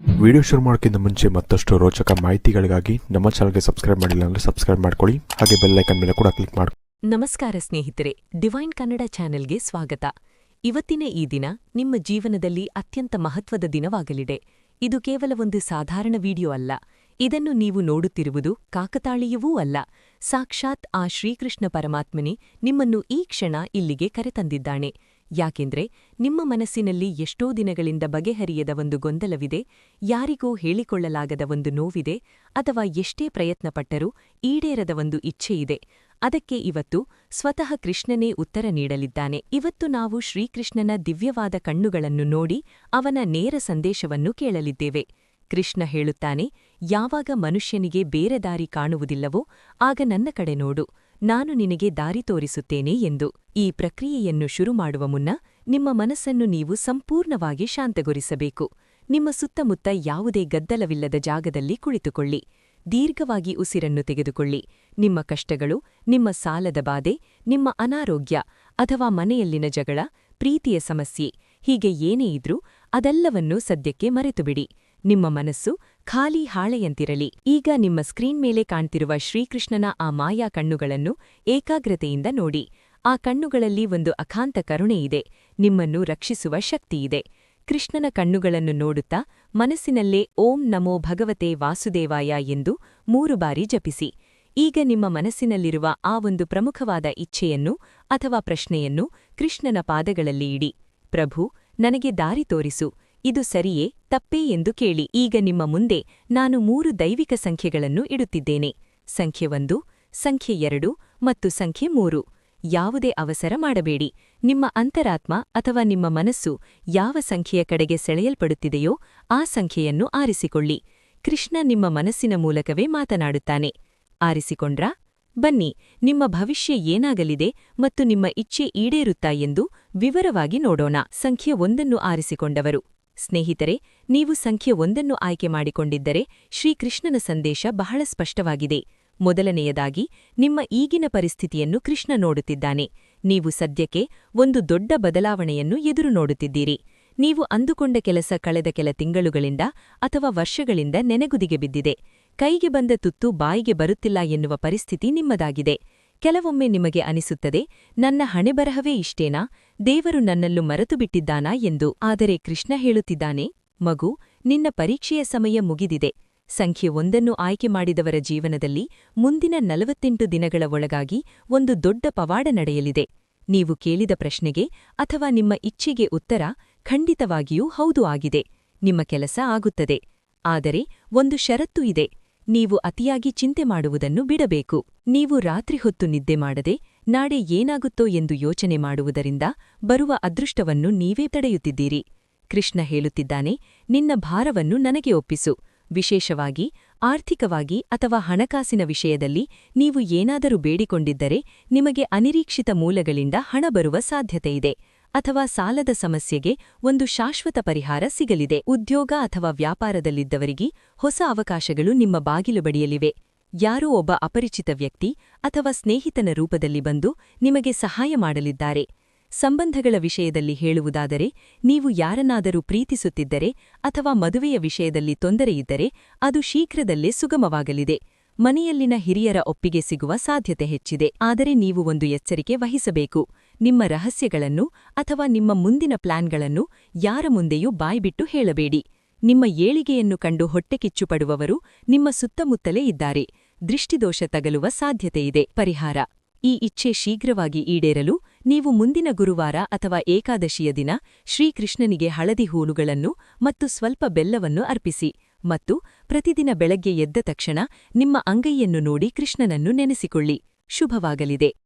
Video ಶುರು ಮಾಡೋಕ್ಕಿಂತ ಮುಂಚೆ ಮತ್ತಷ್ಟು ರೋಚಕ ಮಾಹಿತಿಗಳಿಗಾಗಿ ನಮ್ಮ ಚಾನಲ್ಗೆ ಸಬ್ಸ್ಕ್ರೈಬ್ ಮಾಡಿಲ್ಲ ಅಂದ್ರೆ ಸಬ್ಸ್ಕ್ರೈಬ್ ಮಾಡ್ಕೊಳ್ಳಿ. ಹಾಗೆ ಬೆಲ್ ಐಕನ್ ಮೇಲೆ ಕೂಡ ಕ್ಲಿಕ್ ಮಾಡಿ ನಮಸ್ಕಾರ ಸ್ನೇಹಿತರೆ, ಡಿವೈನ್ ಕನ್ನಡ ಚಾನೆಲ್ಗೆ ಸ್ವಾಗತ. ಇವತ್ತಿನ ಈ ದಿನ ನಿಮ್ಮ ಜೀವನದಲ್ಲಿ ಅತ್ಯಂತ ಮಹತ್ವದ ದಿನವಾಗಲಿದೆ. ಇದು ಕೇವಲ ಒಂದು ಸಾಧಾರಣ ವಿಡಿಯೋ ಅಲ್ಲ ಇದನ್ನು ನೀವು ನೋಡುತ್ತಿರುವುದು ಕಾಕತಾಳೀಯವೂ ಅಲ್ಲ. ಸಾಕ್ಷಾತ್ ಆ ಶ್ರೀಕೃಷ್ಣ ಪರಮಾತ್ಮನೇ ನಿಮ್ಮನ್ನು ಈ ಕ್ಷಣ ಇಲ್ಲಿಗೆ ಕರೆತಂದಿದ್ದಾನೆ. ಯಾಕೆಂದ್ರೆ ನಿಮ್ಮ ಮನಸ್ಸಿನಲ್ಲಿ ಎಷ್ಟೋ ದಿನಗಳಿಂದ ಬಗೆಹರಿಯದ ಒಂದು ಗೊಂದಲವಿದೆ, ಯಾರಿಗೂ ಹೇಳಿಕೊಳ್ಳಲಾಗದ ಒಂದು ನೋವಿದೆ, ಅಥವಾ ಎಷ್ಟೇ ಪ್ರಯತ್ನಪಟ್ಟರೂ ಈಡೇರದ ಒಂದು ಇಚ್ಛೆಯಿದೆ. ಅದಕ್ಕೆ ಇವತ್ತು ಸ್ವತಃ ಕೃಷ್ಣನೇ ಉತ್ತರ ನೀಡಲಿದ್ದಾನೆ. ಇವತ್ತು ನಾವು ಶ್ರೀಕೃಷ್ಣನ ದಿವ್ಯವಾದ ಕಣ್ಣುಗಳನ್ನು ನೋಡಿ ಅವನ ನೇರ ಸಂದೇಶವನ್ನು ಕೇಳಲಿದ್ದೇವೆ. ಕೃಷ್ಣ ಹೇಳುತ್ತಾನೆ, ಯಾವಾಗ ಮನುಷ್ಯನಿಗೆ ಬೇರೆ ದಾರಿ ಕಾಣುವುದಿಲ್ಲವೋ ಆಗ ನನ್ನ ಕಡೆ ನೋಡು, ನಾನು ನಿನಗೆ ದಾರಿ ತೋರಿಸುತ್ತೇನೆ ಎಂದು. ಈ ಪ್ರಕ್ರಿಯೆಯನ್ನು ಶುರು ಮಾಡುವ ಮುನ್ನ ನಿಮ್ಮ ಮನಸ್ಸನ್ನು ನೀವು ಸಂಪೂರ್ಣವಾಗಿ ಶಾಂತಗೊಳಿಸಬೇಕು. ನಿಮ್ಮ ಸುತ್ತಮುತ್ತ ಯಾವುದೇ ಗದ್ದಲವಿಲ್ಲದ ಜಾಗದಲ್ಲಿ ಕುಳಿತುಕೊಳ್ಳಿ. ದೀರ್ಘವಾಗಿ ಉಸಿರನ್ನು ತೆಗೆದುಕೊಳ್ಳಿ. ನಿಮ್ಮ ಕಷ್ಟಗಳು, ನಿಮ್ಮ ಸಾಲದ ಬಾಧೆ, ನಿಮ್ಮ ಅನಾರೋಗ್ಯ ಅಥವಾ ಮನೆಯಲ್ಲಿನ ಜಗಳ, ಪ್ರೀತಿಯ ಸಮಸ್ಯೆ, ಹೀಗೆ ಏನೇ ಇದ್ರೂ ಅದೆಲ್ಲವನ್ನೂ ಸದ್ಯಕ್ಕೆ ಮರೆತುಬಿಡಿ. ನಿಮ್ಮ ಮನಸ್ಸು ಖಾಲಿ ಹಾಳೆಯಂತಿರಲಿ. ಈಗ ನಿಮ್ಮ ಸ್ಕ್ರೀನ್ ಮೇಲೆ ಕಾಣ್ತಿರುವ ಶ್ರೀಕೃಷ್ಣನ ಆ ಮಾಯಾ ಕಣ್ಣುಗಳನ್ನು ಏಕಾಗ್ರತೆಯಿಂದ ನೋಡಿ. ಆ ಕಣ್ಣುಗಳಲ್ಲಿ ಒಂದು ಅಖಾಂತ ಕರುಣೆಯಿದೆ ನಿಮ್ಮನ್ನು ರಕ್ಷಿಸುವ ಶಕ್ತಿಯಿದೆ ಕೃಷ್ಣನ ಕಣ್ಣುಗಳನ್ನು ನೋಡುತ್ತಾ ಮನಸ್ಸಿನಲ್ಲೇ ಓಂ ನಮೋ ಭಗವತೆ ವಾಸುದೇವಾಯ ಎಂದು ಮೂರು ಬಾರಿ ಜಪಿಸಿ. ಈಗ ನಿಮ್ಮ ಮನಸ್ಸಿನಲ್ಲಿರುವ ಆ ಒಂದು ಪ್ರಮುಖವಾದ ಇಚ್ಛೆಯನ್ನು ಅಥವಾ ಪ್ರಶ್ನೆಯನ್ನು ಕೃಷ್ಣನ ಪಾದಗಳಲ್ಲಿ ಇಡಿ. ಪ್ರಭು, ನನಗೆ ದಾರಿ ತೋರಿಸು. ಇದು ಸರಿಯೇ, ತಪ್ಪೇ ಎಂದು ಕೇಳಿ. ಈಗ ನಿಮ್ಮ ಮುಂದೆ ನಾನು ಮೂರು ದೈವಿಕ ಸಂಖ್ಯೆಗಳನ್ನು ಇಡುತ್ತಿದ್ದೇನೆ. ಸಂಖ್ಯೆ ಒಂದು, ಸಂಖ್ಯೆ ಎರಡು ಮತ್ತು ಸಂಖ್ಯೆ ಮೂರು. ಯಾವುದೇ ಅವಸರ ಮಾಡಬೇಡಿ. ನಿಮ್ಮ ಅಂತರಾತ್ಮ ಅಥವಾ ನಿಮ್ಮ ಮನಸ್ಸು ಯಾವ ಸಂಖ್ಯೆಯ ಕಡೆಗೆ ಸೆಳೆಯಲ್ಪಡುತ್ತಿದೆಯೋ ಆ ಸಂಖ್ಯೆಯನ್ನು ಆರಿಸಿಕೊಳ್ಳಿ. ಕೃಷ್ಣ ನಿಮ್ಮ ಮನಸ್ಸಿನ ಮೂಲಕವೇ ಮಾತನಾಡುತ್ತಾನೆ. ಆರಿಸಿಕೊಂಡ್ರಾ? ಬನ್ನಿ, ನಿಮ್ಮ ಭವಿಷ್ಯ ಏನಾಗಲಿದೆ ಮತ್ತು ನಿಮ್ಮ ಇಚ್ಛೆ ಈಡೇರುತ್ತಾ ಎಂದು ವಿವರವಾಗಿ ನೋಡೋಣ. ಸಂಖ್ಯೆ ಒಂದನ್ನು ಆರಿಸಿಕೊಂಡವರು. ಸ್ನೇಹಿತರೆ, ನೀವು ಸಂಖ್ಯೆ ಒಂದನ್ನು ಆಯ್ಕೆ ಮಾಡಿಕೊಂಡಿದ್ದರೆ ಶ್ರೀಕೃಷ್ಣನ ಸಂದೇಶ ಬಹಳ ಸ್ಪಷ್ಟವಾಗಿದೆ. ಮೊದಲನೆಯದಾಗಿ, ನಿಮ್ಮ ಈಗಿನ ಪರಿಸ್ಥಿತಿಯನ್ನು ಕೃಷ್ಣ ನೋಡುತ್ತಿದ್ದಾನೆ. ನೀವು ಸದ್ಯಕ್ಕೆ ಒಂದು ದೊಡ್ಡ ಬದಲಾವಣೆಯನ್ನು ಎದುರು ನೋಡುತ್ತಿದ್ದೀರಿ. ನೀವು ಅಂದುಕೊಂಡ ಕೆಲಸ ಕಳೆದ ಕೆಲ ತಿಂಗಳುಗಳಿಂದ ಅಥವಾ ವರ್ಷಗಳಿಂದ ನೆನೆಗುದಿಗೆ ಬಿದ್ದಿದೆ. ಕೈಗೆ ಬಂದ ತುತ್ತು ಬಾಯಿಗೆ ಬರುತ್ತಿಲ್ಲ ಎನ್ನುವ ಪರಿಸ್ಥಿತಿ ನಿಮ್ಮದಾಗಿದೆ. ಕೆಲವೊಮ್ಮೆ ನಿಮಗೆ ಅನಿಸುತ್ತದೆ, ನನ್ನ ಹಣೆಬರಹವೇ ಇಷ್ಟೇನಾ? ದೇವರು ನನ್ನಲ್ಲೂ ಮರೆತು ಬಿಟ್ಟಿದ್ದಾನಾ ಎಂದು ಆದರೆ ಕೃಷ್ಣ ಹೇಳುತ್ತಿದ್ದಾನೆ, ಮಗು, ನಿನ್ನ ಪರೀಕ್ಷೆಯ ಸಮಯ ಮುಗಿದಿದೆ. ಸಂಖ್ಯೆ ಒಂದನ್ನು ಆಯ್ಕೆ ಮಾಡಿದವರ ಜೀವನದಲ್ಲಿ ಮುಂದಿನ ನಲವತ್ತೆಂಟು ದಿನಗಳ ಒಳಗಾಗಿ ಒಂದು ದೊಡ್ಡ ಪವಾಡ ನಡೆಯಲಿದೆ. ನೀವು ಕೇಳಿದ ಪ್ರಶ್ನೆಗೆ ಅಥವಾ ನಿಮ್ಮ ಇಚ್ಛೆಗೆ ಉತ್ತರ ಖಂಡಿತವಾಗಿಯೂ ಹೌದು ಆಗಿದೆ. ನಿಮ್ಮ ಕೆಲಸ ಆಗುತ್ತದೆ. ಆದರೆ ಒಂದು ಷರತ್ತು ಇದೆ. ನೀವು ಅತಿಯಾಗಿ ಚಿಂತೆ ಮಾಡುವುದನ್ನು ಬಿಡಬೇಕು. ನೀವು ರಾತ್ರಿ ಹೊತ್ತು ನಿದ್ದೆ ಮಾಡದೆ, ನಾಳೆ ಏನಾಗುತ್ತೋ ಎಂದು ಯೋಚನೆ ಮಾಡುವುದರಿಂದ ಬರುವ ಅದೃಷ್ಟವನ್ನು ನೀವೇ ತಡೆಯುತ್ತಿದ್ದೀರಿ. ಕೃಷ್ಣ ಹೇಳುತ್ತಿದ್ದಾನೆ, ನಿನ್ನ ಭಾರವನ್ನು ನನಗೆ ಒಪ್ಪಿಸು. ವಿಶೇಷವಾಗಿ, ಆರ್ಥಿಕವಾಗಿ ಅಥವಾ ಹಣಕಾಸಿನ ವಿಷಯದಲ್ಲಿ ನೀವು ಏನಾದರೂ ಬೇಡಿಕೊಂಡಿದ್ದರೆ ನಿಮಗೆ ಅನಿರೀಕ್ಷಿತ ಮೂಲಗಳಿಂದ ಹಣ ಬರುವ ಸಾಧ್ಯತೆಯಿದೆ. ಅಥವಾ ಸಾಲದ ಸಮಸ್ಯೆಗೆ ಒಂದು ಶಾಶ್ವತ ಪರಿಹಾರ ಸಿಗಲಿದೆ. ಉದ್ಯೋಗ ಅಥವಾ ವ್ಯಾಪಾರದಲ್ಲಿದ್ದವರಿಗೆ ಹೊಸ ಅವಕಾಶಗಳು ನಿಮ್ಮ ಬಾಗಿಲು ಬಡಿಯಲಿವೆ. ಯಾರೋ ಒಬ್ಬ ಅಪರಿಚಿತ ವ್ಯಕ್ತಿ ಅಥವಾ ಸ್ನೇಹಿತನ ರೂಪದಲ್ಲಿ ಬಂದು ನಿಮಗೆ ಸಹಾಯ ಮಾಡಲಿದ್ದಾರೆ. ಸಂಬಂಧಗಳ ವಿಷಯದಲ್ಲಿ ಹೇಳುವುದಾದರೆ, ನೀವು ಯಾರನ್ನಾದರೂ ಪ್ರೀತಿಸುತ್ತಿದ್ದರೆ ಅಥವಾ ಮದುವೆಯ ವಿಷಯದಲ್ಲಿ ತೊಂದರೆಯಿದ್ದರೆ ಅದು ಶೀಘ್ರದಲ್ಲೇ ಸುಗಮವಾಗಲಿದೆ. ಮನೆಯಲ್ಲಿನ ಹಿರಿಯರ ಒಪ್ಪಿಗೆ ಸಿಗುವ ಸಾಧ್ಯತೆ ಹೆಚ್ಚಿದೆ. ಆದರೆ ನೀವು ಒಂದು ಎಚ್ಚರಿಕೆ ವಹಿಸಬೇಕು. ನಿಮ್ಮ ರಹಸ್ಯಗಳನ್ನು ಅಥವಾ ನಿಮ್ಮ ಮುಂದಿನ ಪ್ಲಾನ್ಗಳನ್ನು ಯಾರ ಮುಂದೆಯೂ ಬಾಯ್ಬಿಟ್ಟು ಹೇಳಬೇಡಿ. ನಿಮ್ಮ ಏಳಿಗೆಯನ್ನು ಕಂಡು ಹೊಟ್ಟೆಕಿಚ್ಚುಪಡುವವರು ನಿಮ್ಮ ಸುತ್ತಮುತ್ತಲೇ ಇದ್ದಾರೆ. ದೃಷ್ಟಿದೋಷ ತಗಲುವ ಸಾಧ್ಯತೆಯಿದೆ. ಪರಿಹಾರ. ಈ ಇಚ್ಛೆ ಶೀಘ್ರವಾಗಿ ಈಡೇರಲು ನೀವು ಮುಂದಿನ ಗುರುವಾರ ಅಥವಾ ಏಕಾದಶಿಯ ದಿನ ಶ್ರೀಕೃಷ್ಣನಿಗೆ ಹಳದಿ ಹೂಳುಗಳನ್ನು ಮತ್ತು ಸ್ವಲ್ಪ ಬೆಲ್ಲವನ್ನು ಅರ್ಪಿಸಿ ಮತ್ತು ಪ್ರತಿದಿನ ಬೆಳಗ್ಗೆ ಎದ್ದ ತಕ್ಷಣ ನಿಮ್ಮ ಅಂಗೈಯನ್ನು ನೋಡಿ ಕೃಷ್ಣನನ್ನು ನೆನೆಸಿಕೊಳ್ಳಿ. ಶುಭವಾಗಲಿದೆ.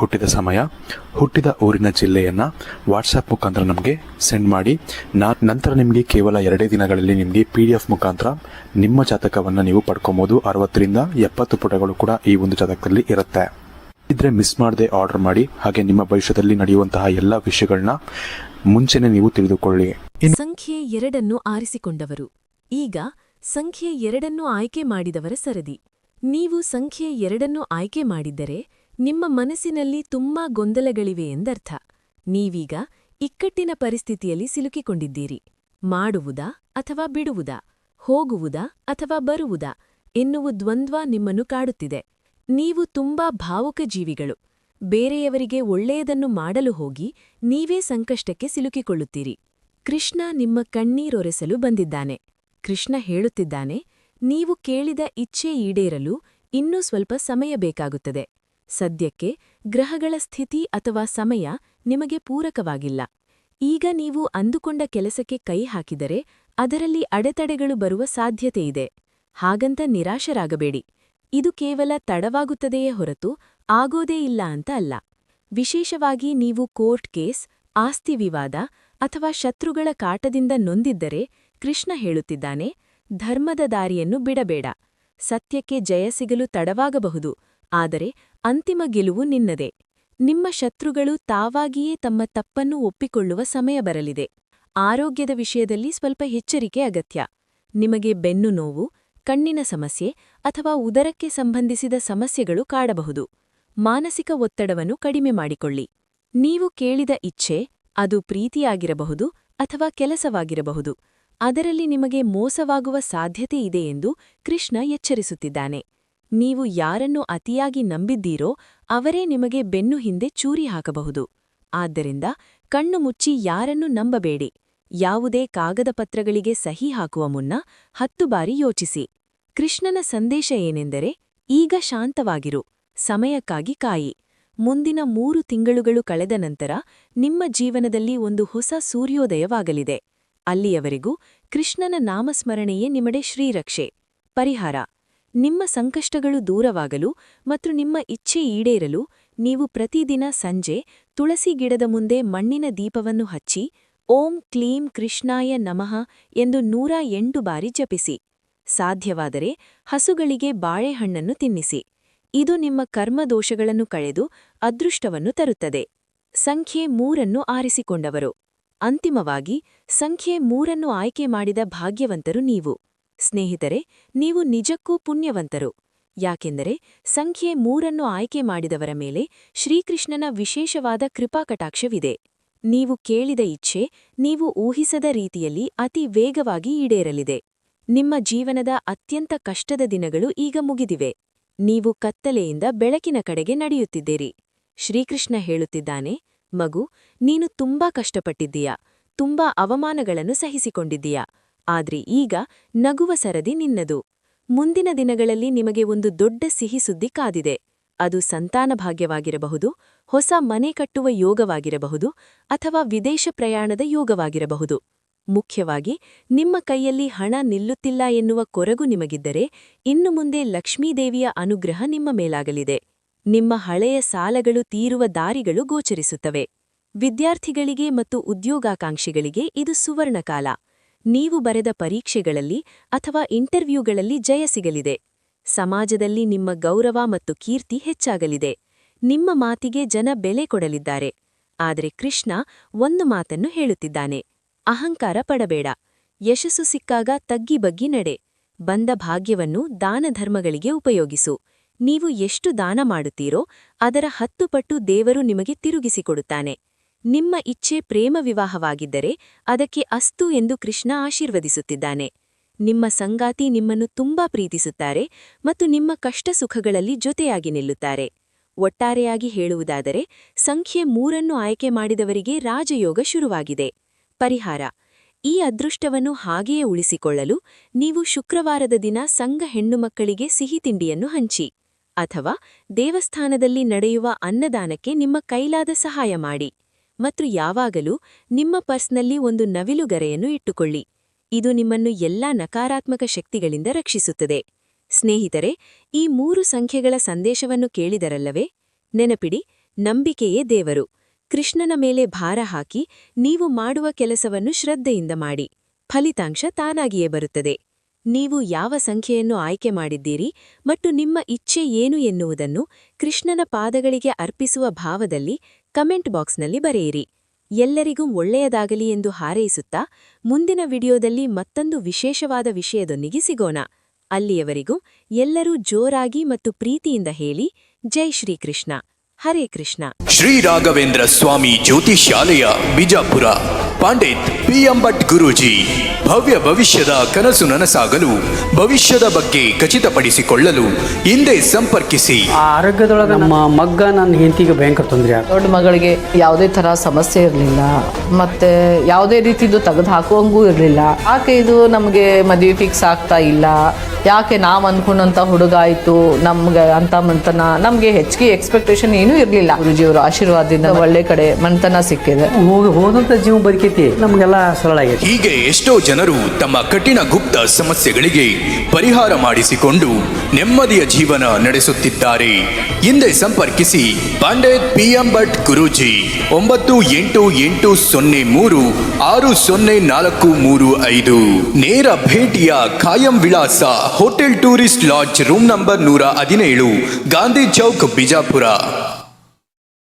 ಹುಟ್ಟಿದ ಸಮಯ, ಹುಟ್ಟಿದ ಊರಿನ ಜಿಲ್ಲೆಯನ್ನು ವಾಟ್ಸಪ್ ಮುಖಾಂತರ ನಮಗೆ ಸೆಂಡ್ ಮಾಡಿ. ನಾ, ನಂತರ ನಿಮಗೆ ಕೇವಲ ಎರಡೇ ದಿನಗಳಲ್ಲಿ ನಿಮಗೆ ಪಿ ಡಿ ಎಫ್ ಮುಖಾಂತರ ನಿಮ್ಮ ಜಾತಕವನ್ನು ನೀವು ಪಡ್ಕೊಬೋದು. ಅರವತ್ತರಿಂದ ಎಪ್ಪತ್ತು ಪುಟಗಳು ಕೂಡ ಈ ಒಂದು ಜಾತಕದಲ್ಲಿ ಇರುತ್ತೆ. ಇದ್ರೆ ಮಿಸ್ ಮಾಡದೆ ಆರ್ಡರ್ ಮಾಡಿ. ಹಾಗೆ ನಿಮ್ಮ ಭವಿಷ್ಯದಲ್ಲಿ ನಡೆಯುವಂತಹ ಎಲ್ಲ ವಿಷಯಗಳನ್ನ ಮುಂಚೆನೆ ನೀವು ತಿಳಿದುಕೊಳ್ಳಿ. ಸಂಖ್ಯೆ ಎರಡನ್ನು ಆರಿಸಿಕೊಂಡವರು. ಈಗ ಸಂಖ್ಯೆ ಎರಡನ್ನು ಆಯ್ಕೆ ಮಾಡಿದವರ ಸರದಿ. ನೀವು ಸಂಖ್ಯೆ ಎರಡನ್ನು ಆಯ್ಕೆ ಮಾಡಿದ್ದರೆ ನಿಮ್ಮ ಮನಸ್ಸಿನಲ್ಲಿ ತುಂಬಾ ಗೊಂದಲಗಳಿವೆ ಎಂದರ್ಥ. ನೀವೀಗ ಇಕ್ಕಟ್ಟಿನ ಪರಿಸ್ಥಿತಿಯಲ್ಲಿ ಸಿಲುಕಿಕೊಂಡಿದ್ದೀರಿ. ಮಾಡುವುದಾ ಅಥವಾ ಬಿಡುವುದಾ? ಹೋಗುವುದಾ ಅಥವಾ ಬರುವುದಾ? ಎನ್ನುವ ದ್ವಂದ್ವ ನಿಮ್ಮನ್ನು ಕಾಡುತ್ತಿದೆ. ನೀವು ತುಂಬಾ ಭಾವುಕ ಜೀವಿಗಳು. ಬೇರೆಯವರಿಗೆ ಒಳ್ಳೆಯದನ್ನು ಮಾಡಲು ಹೋಗಿ ನೀವೇ ಸಂಕಷ್ಟಕ್ಕೆ ಸಿಲುಕಿಕೊಳ್ಳುತ್ತೀರಿ. ಕೃಷ್ಣ ನಿಮ್ಮ ಕಣ್ಣೀರೊರೆಸಲು ಬಂದಿದ್ದಾನೆ. ಕೃಷ್ಣ ಹೇಳುತ್ತಿದ್ದಾನೆ, ನೀವು ಕೇಳಿದ ಇಚ್ಛೆ ಈಡೇರಲು ಇನ್ನೂ ಸ್ವಲ್ಪ ಸಮಯ ಬೇಕಾಗುತ್ತದೆ. ಸದ್ಯಕ್ಕೆ ಗ್ರಹಗಳ ಸ್ಥಿತಿ ಅಥವಾ ಸಮಯ ನಿಮಗೆ ಪೂರಕವಾಗಿಲ್ಲ. ಈಗ ನೀವು ಅಂದುಕೊಂಡ ಕೆಲಸಕ್ಕೆ ಕೈ ಹಾಕಿದರೆ ಅದರಲ್ಲಿ ಅಡೆತಡೆಗಳು ಬರುವ ಸಾಧ್ಯತೆಯಿದೆ ಹಾಗಂತ ನಿರಾಶರಾಗಬೇಡಿ. ಇದು ಕೇವಲ ತಡವಾಗುತ್ತದೆಯೇ ಹೊರತು ಆಗೋದೇ ಇಲ್ಲ ಅಂತ ಅಲ್ಲ. ವಿಶೇಷವಾಗಿ ನೀವು ಕೋರ್ಟ್ ಕೇಸ್, ಆಸ್ತಿ ವಿವಾದ ಅಥವಾ ಶತ್ರುಗಳ ಕಾಟದಿಂದ ನೊಂದಿದ್ದರೆ ಕೃಷ್ಣ ಹೇಳುತ್ತಿದ್ದಾನೆ, ಧರ್ಮದ ದಾರಿಯನ್ನು ಬಿಡಬೇಡ. ಸತ್ಯಕ್ಕೆ ಜಯ ಸಿಗಲು ತಡವಾಗಬಹುದು. ಆದರೆ ಅಂತಿಮ ಗೆಲುವು ನಿನ್ನದೇ. ನಿಮ್ಮ ಶತ್ರುಗಳು ತಾವಾಗಿಯೇ ತಮ್ಮ ತಪ್ಪನ್ನು ಒಪ್ಪಿಕೊಳ್ಳುವ ಸಮಯ ಬರಲಿದೆ. ಆರೋಗ್ಯದ ವಿಷಯದಲ್ಲಿ ಸ್ವಲ್ಪ ಎಚ್ಚರಿಕೆ ಅಗತ್ಯ. ನಿಮಗೆ ಬೆನ್ನು ನೋವು, ಕಣ್ಣಿನ ಸಮಸ್ಯೆ ಅಥವಾ ಉದರಕ್ಕೆ ಸಂಬಂಧಿಸಿದ ಸಮಸ್ಯೆಗಳು ಕಾಡಬಹುದು. ಮಾನಸಿಕ ಒತ್ತಡವನ್ನು ಕಡಿಮೆ ಮಾಡಿಕೊಳ್ಳಿ. ನೀವು ಕೇಳಿದ ಇಚ್ಛೆ, ಅದು ಪ್ರೀತಿಯಾಗಿರಬಹುದು ಅಥವಾ ಕೆಲಸವಾಗಿರಬಹುದು. ಅದರಲ್ಲಿ ನಿಮಗೆ ಮೋಸವಾಗುವ ಸಾಧ್ಯತೆ ಇದೆ ಎಂದು ಕೃಷ್ಣ ಎಚ್ಚರಿಸುತ್ತಿದ್ದಾನೆ. ನೀವು ಯಾರನ್ನು ಅತಿಯಾಗಿ ನಂಬಿದ್ದೀರೋ ಅವರೇ ನಿಮಗೆ ಬೆನ್ನು ಹಿಂದೆ ಚೂರಿ ಹಾಕಬಹುದು. ಆದ್ದರಿಂದ ಕಣ್ಣು ಮುಚ್ಚಿ ಯಾರನ್ನು ನಂಬಬೇಡಿ. ಯಾವುದೇ ಕಾಗದ ಪತ್ರಗಳಿಗೆ ಸಹಿ ಹಾಕುವ ಮುನ್ನ ಹತ್ತು ಬಾರಿ ಯೋಚಿಸಿ. ಕೃಷ್ಣನ ಸಂದೇಶ ಏನೆಂದರೆ, ಈಗ ಶಾಂತವಾಗಿರು, ಸಮಯಕ್ಕಾಗಿ ಕಾಯಿ. ಮುಂದಿನ ಮೂರು ತಿಂಗಳುಗಳು ಕಳೆದ ನಂತರ ನಿಮ್ಮ ಜೀವನದಲ್ಲಿ ಒಂದು ಹೊಸ ಸೂರ್ಯೋದಯವಾಗಲಿದೆ. ಅಲ್ಲಿಯವರೆಗೂ ಕೃಷ್ಣನ ನಾಮಸ್ಮರಣೆಯೇ ನಿಮ್ಮಡೆ ಶ್ರೀರಕ್ಷೆ. ಪರಿಹಾರ. ನಿಮ್ಮ ಸಂಕಷ್ಟಗಳು ದೂರವಾಗಲು ಮತ್ತು ನಿಮ್ಮ ಇಚ್ಛೆ ಈಡೇರಲು ನೀವು ಪ್ರತಿದಿನ ಸಂಜೆ ತುಳಸಿ ಗಿಡದ ಮುಂದೆ ಮಣ್ಣಿನ ದೀಪವನ್ನು ಹಚ್ಚಿ, ಓಂ ಕ್ಲೀಂ ಕೃಷ್ಣಾಯ ನಮಃ ಎಂದು ನೂರ ಎಂಟು ಬಾರಿ ಜಪಿಸಿ. ಸಾಧ್ಯವಾದರೆ ಹಸುಗಳಿಗೆ ಬಾಳೆಹಣ್ಣನ್ನು ತಿನ್ನಿಸಿ. ಇದು ನಿಮ್ಮ ಕರ್ಮದೋಷಗಳನ್ನು ಕಳೆದು ಅದೃಷ್ಟವನ್ನು ತರುತ್ತದೆ. ಸಂಖ್ಯೆ ಮೂರನ್ನು ಆರಿಸಿಕೊಂಡವರು. ಅಂತಿಮವಾಗಿ, ಸಂಖ್ಯೆ ಮೂರನ್ನು ಆಯ್ಕೆ ಮಾಡಿದ ಭಾಗ್ಯವಂತರು ನೀವು. ಸ್ನೇಹಿತರೆ, ನೀವು ನಿಜಕ್ಕೂ ಪುಣ್ಯವಂತರು. ಯಾಕೆಂದರೆ, ಸಂಖ್ಯೆ ಮೂರನ್ನು ಆಯ್ಕೆ ಮಾಡಿದವರ ಮೇಲೆ ಶ್ರೀಕೃಷ್ಣನ ವಿಶೇಷವಾದ ಕೃಪಾಕಟಾಕ್ಷವಿದೆ. ನೀವು ಕೇಳಿದ ಇಚ್ಛೆ, ನೀವು ಊಹಿಸದ ರೀತಿಯಲ್ಲಿ ಅತಿ ವೇಗವಾಗಿ ಈಡೇರಲಿದೆ. ನಿಮ್ಮ ಜೀವನದ ಅತ್ಯಂತ ಕಷ್ಟದ ದಿನಗಳು ಈಗ ಮುಗಿದಿವೆ. ನೀವು ಕತ್ತಲೆಯಿಂದ ಬೆಳಕಿನ ಕಡೆಗೆ ನಡೆಯುತ್ತಿದ್ದೀರಿ. ಶ್ರೀಕೃಷ್ಣ ಹೇಳುತ್ತಿದ್ದಾನೆ, ಮಗು, ನೀನು ತುಂಬಾ ಕಷ್ಟಪಟ್ಟಿದ್ದೀಯಾ, ತುಂಬಾ ಅವಮಾನಗಳನ್ನು ಸಹಿಸಿಕೊಂಡಿದ್ದೀಯಾ ಆದ್ರೆ ಈಗ ನಗುವ ಸರದಿ ನಿನ್ನದು. ಮುಂದಿನ ದಿನಗಳಲ್ಲಿ ನಿಮಗೆ ಒಂದು ದೊಡ್ಡ ಸಿಹಿ ಸುದ್ದಿ ಕಾದಿದೆ. ಅದು ಸಂತಾನ ಭಾಗ್ಯವಾಗಿರಬಹುದು, ಹೊಸ ಮನೆ ಕಟ್ಟುವ ಯೋಗವಾಗಿರಬಹುದು, ಅಥವಾ ವಿದೇಶ ಪ್ರಯಾಣದ ಯೋಗವಾಗಿರಬಹುದು. ಮುಖ್ಯವಾಗಿ, ನಿಮ್ಮ ಕೈಯಲ್ಲಿ ಹಣ ನಿಲ್ಲುತ್ತಿಲ್ಲ ಎನ್ನುವ ಕೊರಗು ನಿಮಗಿದ್ದರೆ, ಇನ್ನು ಮುಂದೆ ಲಕ್ಷ್ಮೀದೇವಿಯ ಅನುಗ್ರಹ ನಿಮ್ಮ ಮೇಲಾಗಲಿದೆ. ನಿಮ್ಮ ಹಳೆಯ ಸಾಲಗಳು ತೀರುವ ದಾರಿಗಳು ಗೋಚರಿಸುತ್ತವೆ. ವಿದ್ಯಾರ್ಥಿಗಳಿಗೆ ಮತ್ತು ಉದ್ಯೋಗಾಕಾಂಕ್ಷಿಗಳಿಗೆ ಇದು ಸುವರ್ಣಕಾಲ. ನೀವು ಬರೆದ ಪರೀಕ್ಷೆಗಳಲ್ಲಿ ಅಥವಾ ಇಂಟರ್ವ್ಯೂಗಳಲ್ಲಿ ಜಯ ಸಿಗಲಿದೆ. ಸಮಾಜದಲ್ಲಿ ನಿಮ್ಮ ಗೌರವ ಮತ್ತು ಕೀರ್ತಿ ಹೆಚ್ಚಾಗಲಿದೆ. ನಿಮ್ಮ ಮಾತಿಗೆ ಜನ ಬೆಲೆ ಕೊಡಲಿದ್ದಾರೆ. ಆದರೆ ಕೃಷ್ಣ ಒಂದು ಮಾತನ್ನು ಹೇಳುತ್ತಿದ್ದಾನೆ. ಅಹಂಕಾರ ಪಡಬೇಡ. ಯಶಸ್ಸು ಸಿಕ್ಕಾಗ ತಗ್ಗಿ ಬಗ್ಗಿ ನಡೆ. ಬಂದ ಭಾಗ್ಯವನ್ನು ದಾನಧರ್ಮಗಳಿಗೆ ಉಪಯೋಗಿಸು. ನೀವು ಎಷ್ಟು ದಾನ ಮಾಡುತ್ತೀರೋ ಅದರ ಹತ್ತು ಪಟ್ಟು ದೇವರು ನಿಮಗೆ ತಿರುಗಿಸಿಕೊಡುತ್ತಾನೆ. ನಿಮ್ಮ ಇಚ್ಛೆ ಪ್ರೇಮ ವಿವಾಹವಾಗಿದ್ದರೆ ಅದಕ್ಕೆ ಅಸ್ತು ಎಂದು ಕೃಷ್ಣ ಆಶೀರ್ವದಿಸುತ್ತಿದ್ದಾನೆ. ನಿಮ್ಮ ಸಂಗಾತಿ ನಿಮ್ಮನ್ನು ತುಂಬಾ ಪ್ರೀತಿಸುತ್ತಾರೆ ಮತ್ತು ನಿಮ್ಮ ಕಷ್ಟ ಸುಖಗಳಲ್ಲಿ ಜೊತೆಯಾಗಿ ನಿಲ್ಲುತ್ತಾರೆ. ಒಟ್ಟಾರೆಯಾಗಿ ಹೇಳುವುದಾದರೆ, ಸಂಖ್ಯೆ ಮೂರನ್ನು ಆಯ್ಕೆ ಮಾಡಿದವರಿಗೆ ರಾಜಯೋಗ ಶುರುವಾಗಿದೆ. ಪರಿಹಾರ. ಈ ಅದೃಷ್ಟವನ್ನು ಹಾಗೆಯೇ ಉಳಿಸಿಕೊಳ್ಳಲು ನೀವು ಶುಕ್ರವಾರದ ದಿನ ಸಂಘ ಹೆಣ್ಣುಮಕ್ಕಳಿಗೆ ಸಿಹಿ ತಿಂಡಿಯನ್ನು ಹಂಚಿ. ಅಥವಾ ದೇವಸ್ಥಾನದಲ್ಲಿ ನಡೆಯುವ ಅನ್ನದಾನಕ್ಕೆ ನಿಮ್ಮ ಕೈಲಾದ ಸಹಾಯ ಮಾಡಿ. ಮತ್ತು ಯಾವಾಗಲೂ ನಿಮ್ಮ ಪರ್ಸ್ನಲ್ಲಿ ಒಂದು ನವಿಲುಗರೆಯನ್ನು ಇಟ್ಟುಕೊಳ್ಳಿ. ಇದು ನಿಮ್ಮನ್ನು ಎಲ್ಲಾ ನಕಾರಾತ್ಮಕ ಶಕ್ತಿಗಳಿಂದ ರಕ್ಷಿಸುತ್ತದೆ. ಸ್ನೇಹಿತರೆ, ಈ ಮೂರು ಸಂಖ್ಯೆಗಳ ಸಂದೇಶವನ್ನು ಕೇಳಿದರಲ್ಲವೇ? ನೆನಪಿಡಿ, ನಂಬಿಕೆಯೇ ದೇವರು. ಕೃಷ್ಣನ ಮೇಲೆ ಭಾರ ಹಾಕಿ ನೀವು ಮಾಡುವ ಕೆಲಸವನ್ನು ಶ್ರದ್ಧೆಯಿಂದ ಮಾಡಿ. ಫಲಿತಾಂಶ ತಾನಾಗಿಯೇ ಬರುತ್ತದೆ. ನೀವು ಯಾವ ಸಂಖ್ಯೆಯನ್ನು ಆಯ್ಕೆ ಮಾಡಿದ್ದೀರಿ ಮತ್ತು ನಿಮ್ಮ ಇಚ್ಛೆ ಏನು ಎನ್ನುವುದನ್ನು ಕೃಷ್ಣನ ಪಾದಗಳಿಗೆ ಅರ್ಪಿಸುವ ಭಾವದಲ್ಲಿ ಕಮೆಂಟ್ ಬಾಕ್ಸ್ನಲ್ಲಿ ಬರೆಯಿರಿ. ಎಲ್ಲರಿಗೂ ಒಳ್ಳೆಯದಾಗಲಿ ಎಂದು ಹಾರೈಸುತ್ತಾ ಮುಂದಿನ ವಿಡಿಯೋದಲ್ಲಿ ಮತ್ತೊಂದು ವಿಶೇಷವಾದ ವಿಷಯದೊಂದಿಗೆ ಸಿಗೋಣ. ಅಲ್ಲಿಯವರೆಗೂ ಎಲ್ಲರೂ ಜೋರಾಗಿ ಮತ್ತು ಪ್ರೀತಿಯಿಂದ ಹೇಳಿ, ಜೈ ಶ್ರೀಕೃಷ್ಣ. ಹರೇ ಕೃಷ್ಣ. ಶ್ರೀ ರಾಘವೇಂದ್ರ ಸ್ವಾಮಿ ಜ್ಯೋತಿಷ್ಯಾಲಯ ಬಿಜಾಪುರ. ಪಾಂಡಿತ್ ಪಿ ಎಂ ಭಟ್ ಗುರೂಜಿ ಭವ್ಯ ಭವಿಷ್ಯದ ಕನಸು ನನಸಾಗಲು ಭವಿಷ್ಯದ ಬಗ್ಗೆ ಖಚಿತಪಡಿಸಿಕೊಳ್ಳಲು ಹಿಂದೆ ಸಂಪರ್ಕಿಸಿ. ಆ ಆರೋಗ್ಯದೊಳಗೆ ನಮ್ಮ ಮಗ್ಗ ನನ್ನ ಹೆಂಡತಿಗೆ ಭಯಂಕರ ತೊಂದರೆ ದೊಡ್ಡ ಮಗಳಿಗೆ ಯಾವುದೇ ತರ ಸಮಸ್ಯೆ ಇರಲಿಲ್ಲ. ಮತ್ತೆ ಯಾವುದೇ ರೀತಿದು ತೆಗೆದು ಹಾಕುವಂಗೂ ಇರಲಿಲ್ಲ. ಯಾಕೆ ಇದು ನಮಗೆ ಮದುವೆ ಫಿಕ್ಸ್ ಆಗ್ತಾ ಇಲ್ಲ? ಯಾಕೆ ನಾವು ಅನ್ಕೊಂಡಂತ ಹುಡುಗ ಆಯ್ತು? ನಮ್ಗೆ ಅಂತ ಮಂತನ ನಮಗೆ ಹೆಚ್ಚಿಗೆ ಎಕ್ಸ್ಪೆಕ್ಟೇಷನ್ ಏನೂ ಇರಲಿಲ್ಲ. ಗುರುಜಿಯವರ ಆಶೀರ್ವಾದದಿಂದ ಒಳ್ಳೆ ಕಡೆ ಮನತನ ಸಿಕ್ಕಿದೆ. ಹೋಗಿ ಹೋದಂಥ ಜೀವ ಬದುಕೈತಿ ನಮಗೆಲ್ಲ ಸರಳ ಆಗೈತಿ. ಹೀಗೆ ಎಷ್ಟೋ ಜನರು ತಮ್ಮ ಕಠಿಣ ಗುಪ್ತ ಸಮಸ್ಯೆಗಳಿಗೆ ಪರಿಹಾರ ಮಾಡಿಸಿಕೊಂಡು ನೆಮ್ಮದಿಯ ಜೀವನ ನಡೆಸುತ್ತಿದ್ದಾರೆ. ಹಿಂದೆ ಸಂಪರ್ಕಿಸಿ ಪಾಂಡೆ ಪಿ ಎಂ ಭಟ್ ಗುರೂಜಿ ಒಂಬತ್ತು ಎಂಟು ಎಂಟು ಸೊನ್ನೆ ಮೂರು ಆರು ಸೊನ್ನೆ ನಾಲ್ಕು ಮೂರು ಐದು. ನೇರ ಭೇಟಿಯ ಕಾಯಂ ವಿಳಾಸ hotel tourist lodge room number ನೂರ ಹದಿನೇಳು ಗಾಂಧಿ ಚೌಕ್ ಬಿಜಾಪುರ.